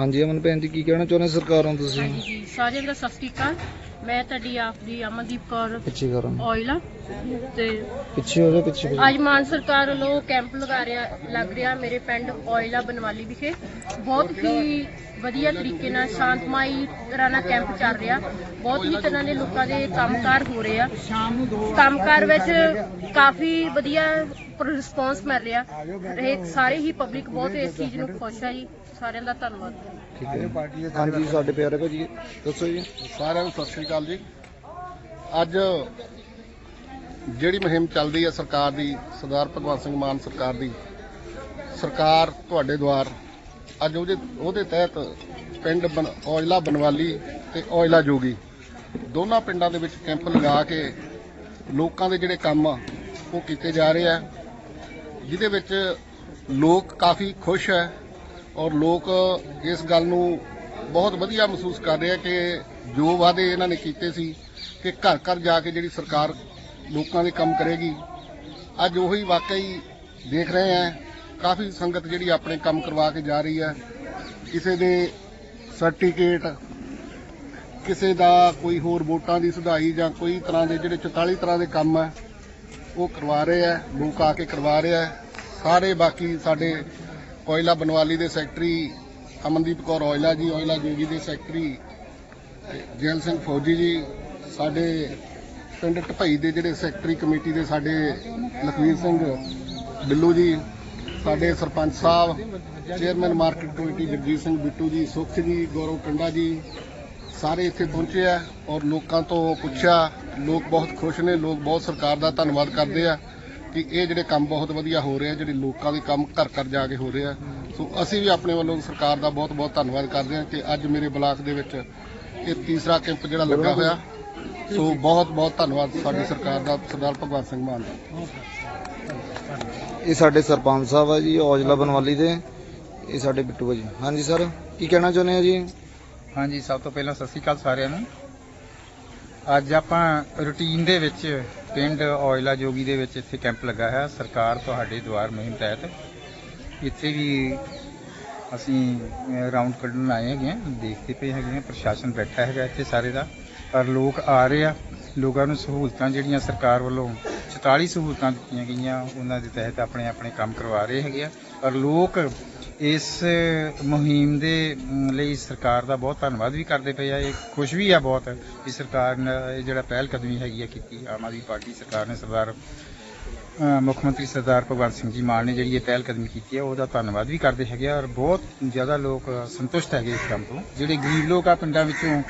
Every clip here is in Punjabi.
ਹਾਂਜੀ ਅਮਨ ਭੈਣ ਜੀ ਕੀ ਕਹਿਣਾ ਚਾਹੁੰਦੇ ਸਰਕਾਰ ਨੂੰ ਤੁਸੀਂ? ਹਾਂਜੀ ਜੀ ਸਾਰਿਆਂ ਦਾ ਸਤਿ ਸ਼੍ਰੀ ਅਕਾਲ। ਮੈਂ ਤੁਹਾਡੀ ਆਪ ਦੀ ਅਮਨਦੀਪ ਕੌਰ ਪਿੱਛੇ ਕਰੋ ਆਇਲ ਤੇ ਪਿੱਛੇ ਹੋ ਜਾ ਪਿੱਛੇ ਹੋ ਜਾਓ। ਅੱਜ ਮਾਨ ਸਰਕਾਰ ਵੱਲੋਂ ਕੈਂਪ ਲਗਾ ਰਿਹਾ ਲੱਗ ਰਿਹਾ ਮੇਰੇ ਪਿੰਡ ਆਇਲਾ ਬਨਵਾਲੀ ਵਿਖੇ। ਬਹੁਤ ਹੀ ਵਧੀਆ ਤਰੀਕੇ ਨਾਲ ਸ਼ਾਂਤਮਈ ਤਰ੍ਹਾਂ ਨਾਲ ਕੈਂਪ ਚੱਲ ਰਿਹਾ। ਬਹੁਤ ਹੀ ਤਰ੍ਹਾਂ ਦੇ ਲੋਕਾਂ ਦੇ ਕੰਮਕਾਰ ਹੋ ਰਹੇ ਆ। ਕੰਮਕਾਰ ਵਿੱਚ ਕਾਫੀ ਵਧੀਆ ਰਿਸਪੌਂਸ ਮਿਲ ਰਿਹਾ। ਇਹ ਸਾਰੇ ਹੀ ਪਬਲਿਕ ਬਹੁਤ ਇਸ ਚੀਜ਼ ਨੂੰ ਖੁਸ਼ ਹੈ ਜੀ। ਸਾਰਿਆਂ ਦਾ ਧੰਨਵਾਦ। ਠੀਕ ਹੈ ਹਾਂਜੀ ਸਾਡੇ ਪਿਆਰੇ ਭਾਜੀ ਦੱਸੋ ਜੀ। ਸਾਰਿਆਂ ਨੂੰ ਸਤਿ ਸ੍ਰੀ ਅਕਾਲ ਜੀ। ਅੱਜ ਜਿਹੜੀ ਮੁਹਿੰਮ ਚੱਲਦੀ ਹੈ ਸਰਕਾਰ ਦੀ ਸਰਦਾਰ ਭਗਵੰਤ ਸਿੰਘ ਮਾਨ ਸਰਕਾਰ ਦੀ ਸਰਕਾਰ ਤੁਹਾਡੇ ਦੁਆਰ ਅੱਜ ਉਹਦੇ ਉਹਦੇ ਤਹਿਤ ਪਿੰਡ ਬਨ- ਔਜਲਾ ਬਨਵਾਲੀ ਤੇ ਔਜਲਾ ਜੋਗੀ ਦੋਨਾਂ ਪਿੰਡਾਂ ਦੇ ਵਿੱਚ ਕੈਂਪ ਲਗਾ ਕੇ ਲੋਕਾਂ ਦੇ ਜਿਹੜੇ ਕੰਮ ਆ ਉਹ ਕੀਤੇ ਜਾ ਰਹੇ ਆ। ਜਿਹਦੇ ਵਿੱਚ ਲੋਕ ਕਾਫੀ ਖੁਸ਼ ਹੈ ਔਰ ਲੋਕ ਇਸ ਗੱਲ ਨੂੰ ਬਹੁਤ ਵਧੀਆ ਮਹਿਸੂਸ ਕਰ ਰਹੇ ਆ ਕਿ ਜੋ ਵਾਅਦੇ ਇਹਨਾਂ ਨੇ ਕੀਤੇ ਸੀ ਕਿ ਘਰ ਘਰ ਜਾ ਕੇ ਜਿਹੜੀ ਸਰਕਾਰ ਲੋਕਾਂ ਦੇ ਕੰਮ ਕਰੇਗੀ, ਅੱਜ ਉਹੀ ਵਾਕਈ ਦੇਖ ਰਹੇ ਆ ਕਾਫੀ ਸੰਗਤ ਜਿਹੜੀ ਆਪਣੇ ਕੰਮ ਕਰਵਾ ਕੇ ਜਾ ਰਹੀ ਹੈ। ਕਿਸੇ ਦੇ ਸਰਟੀਫਿਕੇਟ, ਕਿਸੇ ਦਾ ਕੋਈ ਹੋਰ ਵੋਟਾਂ ਦੀ ਸੁਧਾਈ ਜਾਂ ਕੋਈ ਤਰ੍ਹਾਂ ਦੇ ਜਿਹੜੇ 44 ਤਰ੍ਹਾਂ ਦੇ ਕੰਮ ਹੈ ਉਹ ਕਰਵਾ ਰਹੇ ਆ, ਲੋਕ ਆ ਕੇ ਕਰਵਾ ਰਹੇ ਆ। ਸਾਰੇ ਬਾਕੀ ਸਾਡੇ ਕੋਇਲਾ ਬਨਵਾਲੀ ਦੇ ਸੈਕਟਰੀ ਅਮਨਦੀਪ ਕੌਰ ਔਇਲਾ ਜੀ ਔਇਲਾ ਜੋਗੀ ਦੇ ਸੈਕਟਰੀ ਜੈਲ ਸਿੰਘ ਫੌਜੀ ਜੀ, ਸਾਡੇ ਪਿੰਡ ਢਪਈ ਦੇ ਜਿਹੜੇ ਸੈਕਟਰੀ ਕਮੇਟੀ ਦੇ ਸਾਡੇ ਲਖਵੀਰ ਸਿੰਘ ਬਿੱਲੂ ਜੀ, ਸਾਡੇ sarpanch sahib, chairman market committee Jagjit Singh Bittu ji, Sukh ji, ਗੌਰਵ ਕੰਡਾ ਜੀ ਸਾਰੇ ਇੱਥੇ ਪਹੁੰਚੇ ਆ ਔਰ ਲੋਕਾਂ ਤੋਂ ਪੁੱਛਿਆ, ਲੋਕ ਬਹੁਤ ਖੁਸ਼ ਨੇ, ਲੋਕ ਬਹੁਤ ਸਰਕਾਰ ਦਾ ਧੰਨਵਾਦ ਕਰਦੇ ਆ ਕਿ ਇਹ ਜਿਹੜੇ ਕੰਮ ਬਹੁਤ ਵਧੀਆ ਹੋ ਰਹੇ ਆ, ਜਿਹੜੇ ਲੋਕਾਂ ਦੇ ਕੰਮ ਘਰ ਘਰ ਜਾ ਕੇ ਹੋ ਰਹੇ ਆ। ਸੋ ਅਸੀਂ ਵੀ ਆਪਣੇ ਵੱਲੋਂ ਸਰਕਾਰ ਦਾ ਬਹੁਤ ਬਹੁਤ ਧੰਨਵਾਦ ਕਰਦੇ ਆ ਕਿ ਅੱਜ ਮੇਰੇ ਬਲਾਕ ਦੇ ਵਿੱਚ ਇਹ ਤੀਸਰਾ ਕੈਂਪ ਜਿਹੜਾ ਲੱਗਾ ਹੋਇਆ। ਸੋ ਬਹੁਤ ਬਹੁਤ ਧੰਨਵਾਦ ਸਾਡੀ ਸਰਕਾਰ ਦਾ, ਸਰਦਾਰ ਭਗਵੰਤ ਸਿੰਘ ਮਾਨ ਦਾ। ਇਹ ਸਾਡੇ ਸਰਪੰਚ ਸਾਹਿਬ ਆ ਜੀ, ਔਜਲਾ ਬਨਵਾਲੀ ਦੇ। ਇਹ ਸਾਡੇ ਬਿੱਟੂ ਜੀ। ਹਾਂਜੀ, ਸਰ, ਕੀ ਕਹਿਣਾ ਚਾਹੁੰਦੇ ਆ ਜੀ? ਹਾਂਜੀ ਸਭ ਤੋਂ ਪਹਿਲਾਂ ਸਤਿ ਸ਼੍ਰੀ ਅਕਾਲ ਸਾਰਿਆਂ ਨੂੰ। ਅੱਜ ਆਪਾਂ ਰੂਟੀਨ ਦੇ ਵਿੱਚ ਪਿੰਡ ਔਇਲਾ ਜੋਗੀ ਦੇ ਵਿੱਚ ਇੱਥੇ ਕੈਂਪ ਲੱਗਾ ਹੈ ਸਰਕਾਰ ਤੁਹਾਡੇ ਦੁਆਰ ਮੁਹਿੰਮ ਤਹਿਤ ਇੱਥੇ ਵੀ ਅਸੀਂ ਅਹ, ਰਾਉਂਡ ਕੱਢਣ ਆਏ ਹੈਗੇ ਹਾਂ। ਦੇਖਦੇ ਪਏ ਹੈਗੇ ਹਾਂ ਪ੍ਰਸ਼ਾਸਨ ਬੈਠਾ ਹੈਗਾ ਇੱਥੇ ਸਾਰੇ ਦਾ। ਪਰ ਲੋਕ ਆ ਰਹੇ ਆ। ਲੋਕਾਂ ਨੂੰ ਸਹੂਲਤਾਂ ਜਿਹੜੀਆਂ ਸਰਕਾਰ ਵੱਲੋਂ 44 ਸਹੂਲਤਾਂ ਦਿੱਤੀਆਂ ਗਈਆਂ ਉਹਨਾਂ ਦੇ ਤਹਿਤ ਆਪਣੇ ਆਪਣੇ ਕੰਮ ਕਰਵਾ ਰਹੇ ਹੈਗੇ ਆ। ਪਰ ਲੋਕ ਇਸ ਮੁਹਿੰਮ ਦੇ ਲਈ ਸਰਕਾਰ ਦਾ ਬਹੁਤ ਧੰਨਵਾਦ ਵੀ ਕਰਦੇ ਪਏ ਆ। ਇਹ ਖੁਸ਼ ਵੀ ਆ ਬਹੁਤ ਵੀ ਸਰਕਾਰ ਨੇ, ਇਹ ਜਿਹੜਾ ਪਹਿਲ ਕਦਮੀ ਹੈਗੀ ਆ ਕੀਤੀ। ਆਮ ਆਦਮੀ ਪਾਰਟੀ ਸਰਕਾਰ ਨੇ ਸਰਦਾਰ ਮੁੱਖ ਮੰਤਰੀ ਸਰਦਾਰ ਭਗਵੰਤ ਸਿੰਘ ਜੀ ਮਾਨ ਨੇ ਜਿਹੜੀ ਇਹ ਪਹਿਲ ਕਦਮੀ ਕੀਤੀ ਹੈ ਉਹਦਾ ਧੰਨਵਾਦ ਵੀ ਕਰਦੇ ਹੈਗੇ ਆ। ਔਰ ਬਹੁਤ ਜ਼ਿਆਦਾ ਲੋਕ ਸੰਤੁਸ਼ਟ ਹੈਗੇ ਇਸ ਕੰਮ ਤੋਂ। ਜਿਹੜੇ ਗਰੀਬ ਲੋਕ ਆ ਪਿੰਡਾਂ ਵਿੱਚੋਂ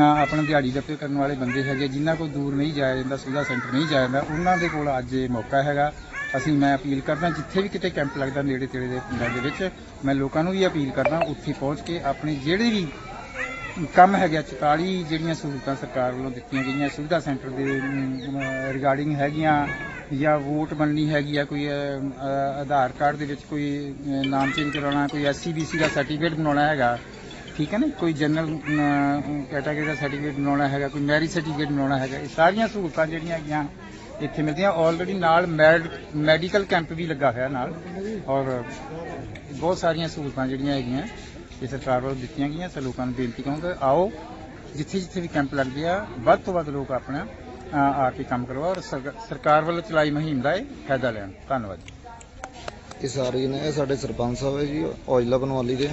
ਆਪਣਾ ਦਿਹਾੜੀ ਦੱਪੇ ਕਰਨ ਵਾਲੇ ਬੰਦੇ ਹੈਗੇ ਜਿਨ੍ਹਾਂ ਕੋਲ ਦੂਰ ਨਹੀਂ ਜਾਇਆ ਜਾਂਦਾ, ਸੁਵਿਧਾ ਸੈਂਟਰ ਨਹੀਂ ਜਾਇਆ ਜਾਂਦਾ, ਉਹਨਾਂ ਦੇ ਕੋਲ ਅੱਜ ਇਹ ਮੌਕਾ ਹੈਗਾ। ਅਸੀਂ ਮੈਂ ਅਪੀਲ ਕਰਦਾ, ਜਿੱਥੇ ਵੀ ਕਿਤੇ ਕੈਂਪ ਲੱਗਦਾ ਨੇੜੇ ਤੇੜੇ ਦੇ ਪਿੰਡਾਂ ਦੇ ਵਿੱਚ, ਮੈਂ ਲੋਕਾਂ ਨੂੰ ਵੀ ਅਪੀਲ ਕਰਦਾ ਉੱਥੇ ਪਹੁੰਚ ਕੇ ਆਪਣੇ ਜਿਹੜੇ ਵੀ ਕੰਮ ਹੈਗਾ 44 ਜਿਹੜੀਆਂ ਸਹੂਲਤਾਂ ਸਰਕਾਰ ਵੱਲੋਂ ਦਿੱਤੀਆਂ ਗਈਆਂ, ਸੁਵਿਧਾ ਸੈਂਟਰ ਦੇ ਰਿਗਾਰਡਿੰਗ ਹੈਗੀਆਂ, ਜਾਂ ਵੋਟ ਬਣਨੀ ਹੈਗੀ ਆ, ਕੋਈ ਆਧਾਰ ਕਾਰਡ ਦੇ ਵਿੱਚ ਕੋਈ ਨਾਮ ਚੇਂਜ ਕਰਾਉਣਾ, ਕੋਈ ਐਸਸੀਬੀਸੀ ਦਾ ਸਰਟੀਫਿਕੇਟ ਬਣਾਉਣਾ ਹੈਗਾ, ਠੀਕ ਹੈ ਨਾ? ਕੋਈ ਜਨਰਲ ਕੈਟਾਗਰੀ ਦਾ ਸਰਟੀਫਿਕੇਟ ਬਣਾਉਣਾ ਹੈਗਾ, ਕੋਈ ਮੈਰਿਜ ਸਰਟੀਫਿਕੇਟ ਬਣਾਉਣਾ ਹੈਗਾ, ਇਹ ਸਾਰੀਆਂ ਸਹੂਲਤਾਂ ਜਿਹੜੀਆਂ ਹੈਗੀਆਂ ਇੱਥੇ ਮਿਲਦੀਆਂ ਆਲਰੇਡੀ ਨਾਲ ਮੈਡੀਕਲ ਕੈਂਪ ਵੀ ਲੱਗਾ ਹੋਇਆ ਨਾਲ। ਔਰ ਬਹੁਤ ਸਾਰੀਆਂ ਸਹੂਲਤਾਂ ਜਿਹੜੀਆਂ ਹੈਗੀਆਂ ਇਹ ਸਰਕਾਰ ਵੱਲੋਂ ਦਿੱਤੀਆਂ ਗਈਆਂ ਸੋ ਲੋਕਾਂ ਨੂੰ ਬੇਨਤੀ ਕਰਾਂਗਾ, ਆਓ, ਜਿੱਥੇ ਜਿੱਥੇ ਵੀ ਕੈਂਪ ਲੱਗਦੇ ਆ ਵੱਧ ਤੋਂ ਵੱਧ ਲੋਕ ਆਪਣਾ ਆ ਕੇ ਕੰਮ ਕਰਵਾ ਔਰ ਸਰਕਾਰ ਵੱਲੋਂ ਚਲਾਈ ਮੁਹਿੰਮ ਦਾ ਇਹ ਫਾਇਦਾ ਲੈਣ। ਧੰਨਵਾਦ ਇਹ ਸਾਰੇ ਨੇ, ਇਹ ਸਾਡੇ ਸਰਪੰਚ ਸਾਹਿਬ ਹੈ ਜੀ, ਔਜਲਾ ਬਨਵਾਲੀ ਦੇ।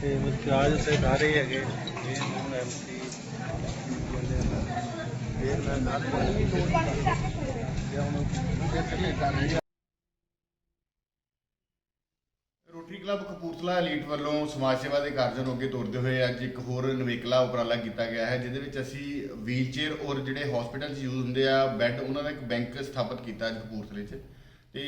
ਤੇ ਮੁਖਿਆਜ ਸਰਦਾਰੇ ਹੈਗੇ ਇਹ ਨੂੰ MC rotary club Kapurthala elite ਵੱਲੋਂ ਸਮਾਜ ਸੇਵਾ ਦੇ ਕਾਰਜਾਂ ਨੂੰ ਅੱਗੇ ਤੋਰਦੇ ਹੋਏ ਅੱਜ ਇੱਕ ਹੋਰ ਨਵੇਕਲਾ ਉਪਰਾਲਾ ਕੀਤਾ ਗਿਆ ਹੈ, ਜਿਹਦੇ ਵਿੱਚ ਅਸੀਂ ਵੀਲਚੇਅਰ ਔਰ ਜਿਹੜੇ ਹਸਪੀਟਲ 'ਚ ਯੂਜ਼ ਹੁੰਦੇ ਆ ਬੈੱਡ ਉਹਨਾਂ ਦਾ ਇੱਕ ਬੈਂਕ ਸਥਾਪਿਤ ਕੀਤਾ ਅੱਜ ਕਪੂਰਥਲੇ 'ਚ। ਤੇ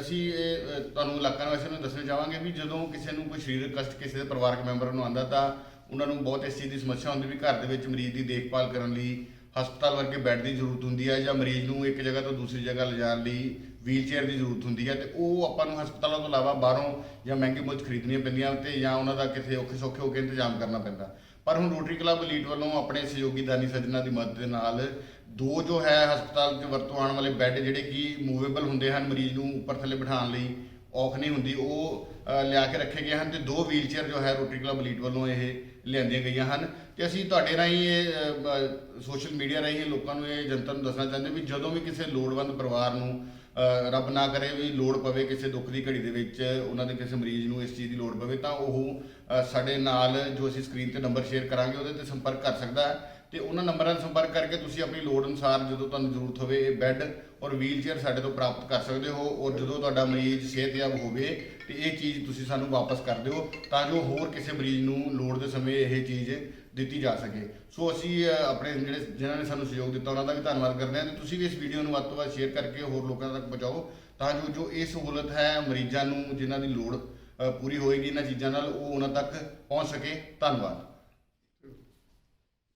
ਅਸੀਂ ਇਹ ਤੁਹਾਨੂੰ ਇਲਾਕਾ ਵਾਸੀਆਂ ਨੂੰ ਦੱਸਣਾ ਚਾਹਾਂਗੇ ਵੀ ਜਦੋਂ ਕਿਸੇ ਨੂੰ ਕੋਈ ਸਰੀਰਕ ਕਸ਼ਟ ਕਿਸੇ ਦੇ ਪਰਿਵਾਰਕ ਮੈਂਬਰ ਨੂੰ ਆਂਦਾ ਤਾਂ ਉਹਨਾਂ ਨੂੰ ਬਹੁਤ ਇਸ ਚੀਜ਼ ਦੀ ਸਮੱਸਿਆ ਹੁੰਦੀ ਵੀ ਘਰ ਦੇ ਵਿੱਚ ਮਰੀਜ਼ ਦੀ ਦੇਖਭਾਲ ਕਰਨ ਲਈ ਹਸਪਤਾਲ ਵਰਗੇ ਬੈੱਡ ਦੀ ਜ਼ਰੂਰਤ ਹੁੰਦੀ ਹੈ ਜਾਂ ਮਰੀਜ਼ ਨੂੰ ਇੱਕ ਜਗ੍ਹਾ ਤੋਂ ਦੂਸਰੀ ਜਗ੍ਹਾ ਲਿਜਾਣ ਲਈ ਵੀਲਚੇਅਰ ਦੀ ਜ਼ਰੂਰਤ ਹੁੰਦੀ ਹੈ ਤੇ ਉਹ ਆਪਾਂ ਨੂੰ ਹਸਪਤਾਲਾਂ ਤੋਂ ਇਲਾਵਾ ਬਾਹਰੋਂ ਜਾਂ ਮਹਿੰਗੀ ਮੁੱਲ ਖਰੀਦਣੀਆਂ ਪੈਂਦੀਆਂ ਤੇ ਜਾਂ ਉਹਨਾਂ ਦਾ ਕਿਸੇ ਔਖੇ ਸੌਖੇ ਹੋ ਕੇ ਇੰਤਜ਼ਾਮ ਕਰਨਾ ਪੈਂਦਾ। ਪਰ ਹੁਣ ਰੋਟਰੀ ਕਲੱਬ ਲੀਡ ਵੱਲੋਂ ਆਪਣੇ ਸਹਿਯੋਗੀ ਦਾਨੀ ਸੱਜਣਾ ਦੀ ਮਦਦ ਦੇ ਨਾਲ ਦੋ ਜੋ ਹੈ ਹਸਪਤਾਲ 'ਚ ਵਰਤੋਂ ਆਉਣ ਵਾਲੇ ਬੈੱਡ ਜਿਹੜੇ ਕਿ ਮੂਵੇਬਲ ਹੁੰਦੇ ਹਨ ਮਰੀਜ਼ ਨੂੰ ਉੱਪਰ ਥੱਲੇ ਬਿਠਾਉਣ ਲਈ ਔਖ ਨਹੀਂ ਹੁੰਦੀ। ਉਹ ਲਿਆ ਕੇ ਰੱਖੇ ਗਏ ਹਨ ਤੇ ਦੋ ਵੀਲਚੇਅਰ ਜੋ ਹੈ ਰੋਟਰੀ ਕਲੱਬ ਲੀਡ ਵੱਲੋਂ ਇਹ ਲਿਆਂਦੀਆਂ ਗਈਆਂ ਹਨ। ਤੇ ਅਸੀਂ ਤੁਹਾਡੇ ਰਾਹੀਂ ਇਹ ਸੋਸ਼ਲ ਮੀਡੀਆ ਰਾਹੀਂ ਇਹ ਲੋਕਾਂ ਨੂੰ ਇਹ ਜਨਤਾ ਨੂੰ ਦੱਸਣਾ ਚਾਹੁੰਦੇ ਵੀ ਜਦੋਂ ਵੀ ਕਿਸੇ ਲੋੜਵੰਦ ਪਰਿਵਾਰ ਨੂੰ ਰੱਬ ਨਾ ਕਰੇ ਵੀ ਲੋੜ ਪਵੇ ਕਿਸੇ ਦੁੱਖ ਦੀ ਘੜੀ ਦੇ ਵਿੱਚ ਉਹਨਾਂ ਦੇ ਕਿਸੇ ਮਰੀਜ਼ ਨੂੰ ਇਸ ਚੀਜ਼ ਦੀ ਲੋੜ ਪਵੇ ਤਾਂ ਉਹ ਸਾਡੇ ਨਾਲ ਜੋ ਅਸੀਂ ਸਕਰੀਨ ਤੇ ਨੰਬਰ ਸ਼ੇਅਰ ਕਰਾਂਗੇ ਉਹਦੇ ਤੇ ਸੰਪਰਕ ਕਰ ਸਕਦਾ ਹੈ। ਤੇ ਉਹਨਾਂ ਨੰਬਰਾਂ 'ਤੇ ਸੰਪਰਕ ਕਰਕੇ ਤੁਸੀਂ ਆਪਣੀ ਲੋੜ ਅਨੁਸਾਰ ਜਦੋਂ ਤੁਹਾਨੂੰ ਜ਼ਰੂਰਤ ਹੋਵੇ ਇਹ ਬੈੱਡ ਔਰ ਵੀਲਚੇਅਰ ਸਾਡੇ ਤੋਂ ਪ੍ਰਾਪਤ ਕਰ ਸਕਦੇ ਹੋ ਔਰ ਜਦੋਂ ਤੁਹਾਡਾ ਮਰੀਜ਼ ਸਿਹਤਯਾਬ ਹੋਵੇ ਤੇ ਇਹ ਚੀਜ਼ ਤੁਸੀਂ ਸਾਨੂੰ ਵਾਪਸ ਕਰ ਦਿਓ ਤਾਂ ਜੋ ਹੋਰ ਕਿਸੇ ਮਰੀਜ਼ ਨੂੰ ਲੋੜ ਦੇ ਸਮੇਂ ਇਹ ਚੀਜ਼ ਦਿੱਤੀ ਜਾ ਸਕੇ। ਸੋ ਅਸੀਂ ਆਪਣੇ ਜਿਹੜੇ, ਜਿਨ੍ਹਾਂ ਨੇ ਸਾਨੂੰ ਸਹਿਯੋਗ ਦਿੱਤਾ ਉਹਨਾਂ ਦਾ ਵੀ ਧੰਨਵਾਦ ਕਰਦੇ ਹਾਂ ਤੇ ਤੁਸੀਂ ਵੀ ਇਸ ਵੀਡੀਓ ਨੂੰ ਵੱਧ ਤੋਂ ਵੱਧ ਸ਼ੇਅਰ ਕਰਕੇ ਹੋਰ ਲੋਕਾਂ ਤੱਕ ਪਹੁੰਚਾਓ ਤਾਂ ਜੋ ਜੋ ਇਹ ਸਹੂਲਤ ਹੈ ਮਰੀਜ਼ਾਂ ਨੂੰ ਜਿਨ੍ਹਾਂ ਦੀ ਲੋੜ ਪੂਰੀ ਹੋਏਗੀ ਇਹਨਾਂ ਚੀਜ਼ਾਂ ਨਾਲ ਉਹ ਉਹਨਾਂ ਤੱਕ ਪਹੁੰਚ ਸਕੇ। ਧੰਨਵਾਦ।